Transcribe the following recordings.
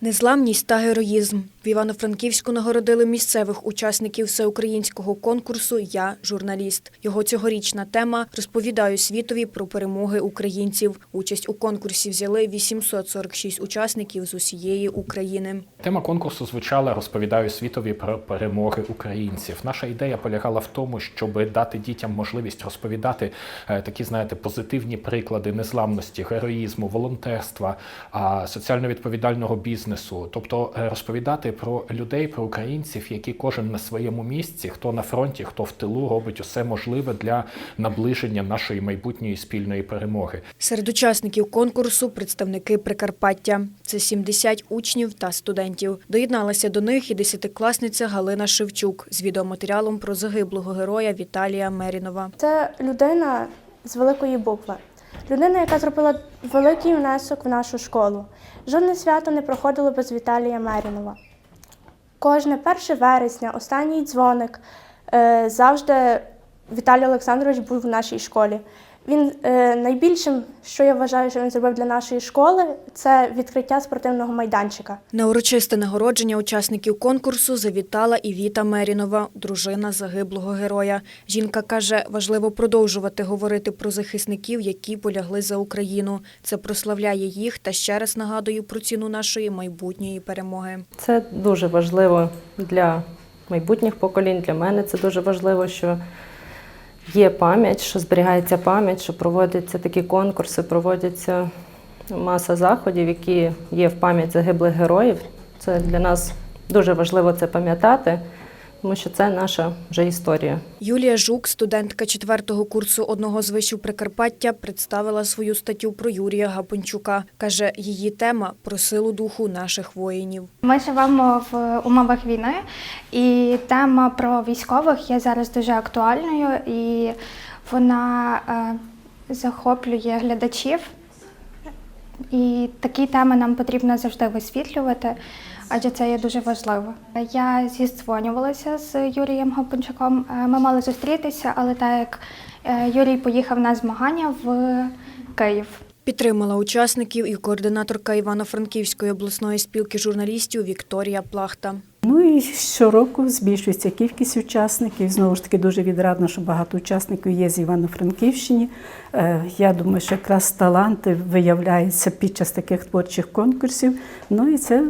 Незламність та героїзм. Івано-Франківську нагородили місцевих учасників всеукраїнського конкурсу Я журналіст. Його цьогорічна тема розповідаю світові про перемоги українців. Участь у конкурсі взяли 846 учасників з усієї України. Тема конкурсу звучала Розповідаю світові про перемоги українців. Наша ідея полягала в тому, щоб дати дітям можливість розповідати е, такі, знаєте, позитивні приклади незламності, героїзму, волонтерства, соціально відповідального бізнесу. Тобто е, розповідати про людей, про українців, які кожен на своєму місці, хто на фронті, хто в тилу, робить усе можливе для наближення нашої майбутньої спільної перемоги. Серед учасників конкурсу представники Прикарпаття. Це 70 учнів та студентів. Доєдналася до них і десятикласниця Галина Шевчук з відеоматеріалом про загиблого героя Віталія Мерінова. Це людина з великої букви. Людина, яка зробила великий внесок в нашу школу. Жодне свято не проходило без Віталія Мерінова. Кожне 1 вересня, останній дзвоник, е, завжди Віталій Олександрович був в нашій школі. Він е, найбільшим, що я вважаю, що він зробив для нашої школи, це відкриття спортивного майданчика. На урочисте нагородження учасників конкурсу завітала і Віта Мерінова, дружина загиблого героя. Жінка каже, важливо продовжувати говорити про захисників, які полягли за Україну. Це прославляє їх та ще раз нагадую про ціну нашої майбутньої перемоги. Це дуже важливо для майбутніх поколінь. Для мене це дуже важливо, що є пам'ять, що зберігається пам'ять, що проводяться такі конкурси, проводяться маса заходів, які є в пам'ять загиблих героїв. Це для нас дуже важливо це пам'ятати, тому що це наша вже історія. Юлія Жук, студентка четвертого курсу одного з вишів Прикарпаття, представила свою статтю про Юрія Гапончука. Каже, її тема про силу духу наших воїнів. Ми живемо в умовах війни, і тема про військових є зараз дуже актуальною, і вона е, захоплює глядачів. І такі теми нам потрібно завжди висвітлювати, адже це є дуже важливо. Я зізвонювалася з Юрієм Гапончуком. Е, Ми мали зустрітися, але так як е, Юрій поїхав на змагання в Київ. Підтримала учасників і координаторка Івано-Франківської обласної спілки журналістів Вікторія Плахта. Ну і щороку збільшується кількість учасників. Знову ж таки, дуже відрадно, що багато учасників є з Івано-Франківщини. Е, Я думаю, що якраз таланти виявляються під час таких творчих конкурсів. Ну і це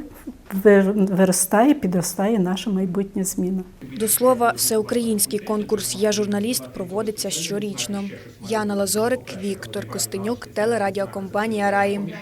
виростає, підростає наша майбутня зміна. До слова, всеукраїнський конкурс Я журналіст проводиться щорічно. Яна Лазорик, Віктор Костенюк, телерадіокомпанія Раї.